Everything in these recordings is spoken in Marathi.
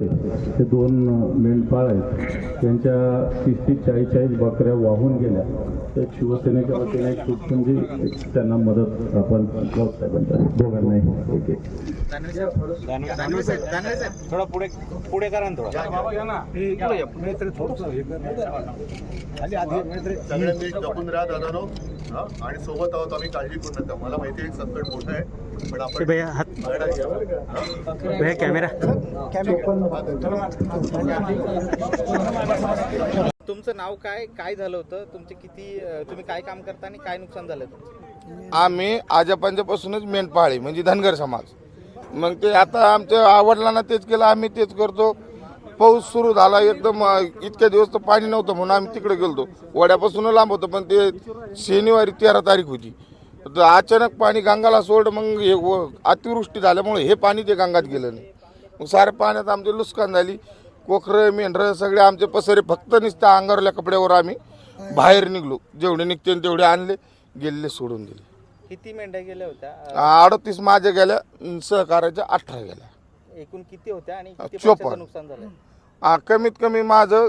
ते दोन मेंढपाळ आहेत. त्यांच्या तीस ते चाळीस चाळीस बकऱ्या वाहून गेल्या. तर एक शिवसेनेच्या वतीने एक एक त्यांना मदत आपण दोघांनाही. एक थोडा पुढे पुढे करा ना थोडा. आणि सोबत आहोत आम्ही काळजी करू नका मला माहिती आहे संकट मोठं आहे पण आपण भैया हात लढा घ्यावा. भैया कॅमेरा. तुमचं नाव काय? काय झालं होतं? तुमचे किती तुम्ही काय काम करता आणि काय नुकसान झालं तुमचं आम्ही आजोबांच्यापासूनच मेंढपाळी म्हणजे धनगर समाज. मग ते आता आमच्या आवडलांना तेच केलं आम्ही तेच करतो. पाऊस सुरू झाला एकदम इतक्या दिवस तर पाणी नव्हतं म्हणून आम्ही तिकडे गेलतो. वड्यापासून लांब होतं पण ते शनिवारी तेरा तारीख होती. तर अचानक पाणी गंगाला सोड मग हे अतिवृष्टी झाल्यामुळे हे पाणी ते गंगात गेलं नाही. मग साऱ्या पाण्यात आमची नुकसान झाली. कोखरं मेंढरं सगळे आमचे पसरे फक्त नुसत्या अंगारल्या कपड्यावर आम्ही बाहेर निघलो. जेवढे निघते तेवढे आणले गेलेले सोडून दिले. किती मेंढ्या गेल्या होत्या? अडतीस माझ्या गेल्या अन सहकार्याच्या अठरा गेल्या. एकूण किती होत्या आणि चोपन्न. नुकसान झालं? आ, कमीत कमी माझं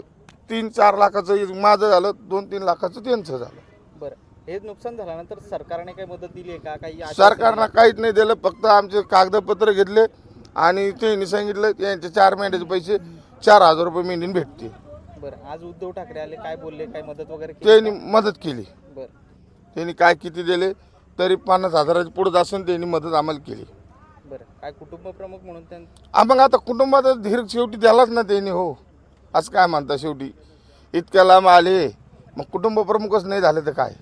तीन चार लाखाचं माझं झालं दोन तीन लाखाचं त्यांचं झालं. बरं. हे नुकसान झाल्यानंतर सरकारने काही मदत दिली आहे का? काही आश्वासन सरकारनं काहीच नाही दिलं फक्त आमचे कागदपत्र घेतले आणि त्यांनी सांगितलं यांचे चार महिन्याचे पैसे चार हजार रुपये महिन्याने भेटते बरं. आज उद्धव ठाकरे आले काय बोलले काय मदत वगैरे केली? त्यांनी मदत केली. बरं. त्यांनी काय किती दिले तरी पन्नास हजाराच्या पुढे असून त्यांनी मदत आम्हाला केली. बरं. काय कुटुंब प्रमुख म्हणून त्यां आ, मग आता कुटुंबात धीर शेवटी द्यालाच ना त्यांनी हो. असं काय म्हणता शेवटी? इतक्या लांब आले मग कुटुंब प्रमुखच नाही झाले तर काय?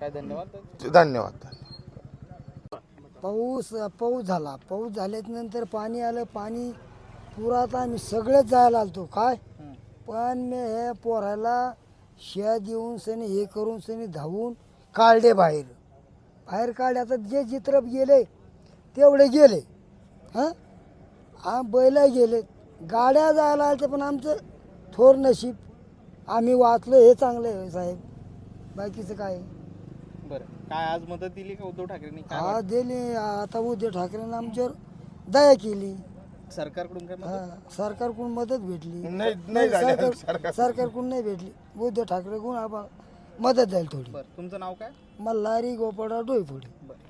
काय धन्यवाद? धन्यवाद. पाऊस पाऊस झाला. पाऊस झाल्याच्यानंतर पाणी आलं. पाणी पुरात आम्ही सगळेच जायला आलतो. काय? पण मी हे पोराला शिया देऊन सनी हे करून सनी धावून काढले बाहेर. बाहेर काढले. आता जे चित्र गेले तेवढे गेले. हां? हा बैल गेले. गाड्या जायला आल्या पण आमचं थोर नशीब. आम्ही वाचलो हे चांगलं आहे साहेब. बाकीचं काय? बरं. काय आज मदत दिली का उद्धव ठाकरेंनी? काय हा दिली. आता उद्धव ठाकरेनं आमच्यावर दया केली. वाटतं? सरकारकडून काय मदत? हा, सरकारकडून मदत भेटली. नाही- नाही झाली सरकार सरकार- सरकारकडून. नाही भेटली. उद्धव ठाकरेकडून आम्हाला मदत झाली थोडी. बरं. तुमचं नाव काय? मल्हारी गोपाळराव डोईफोडी. बरं.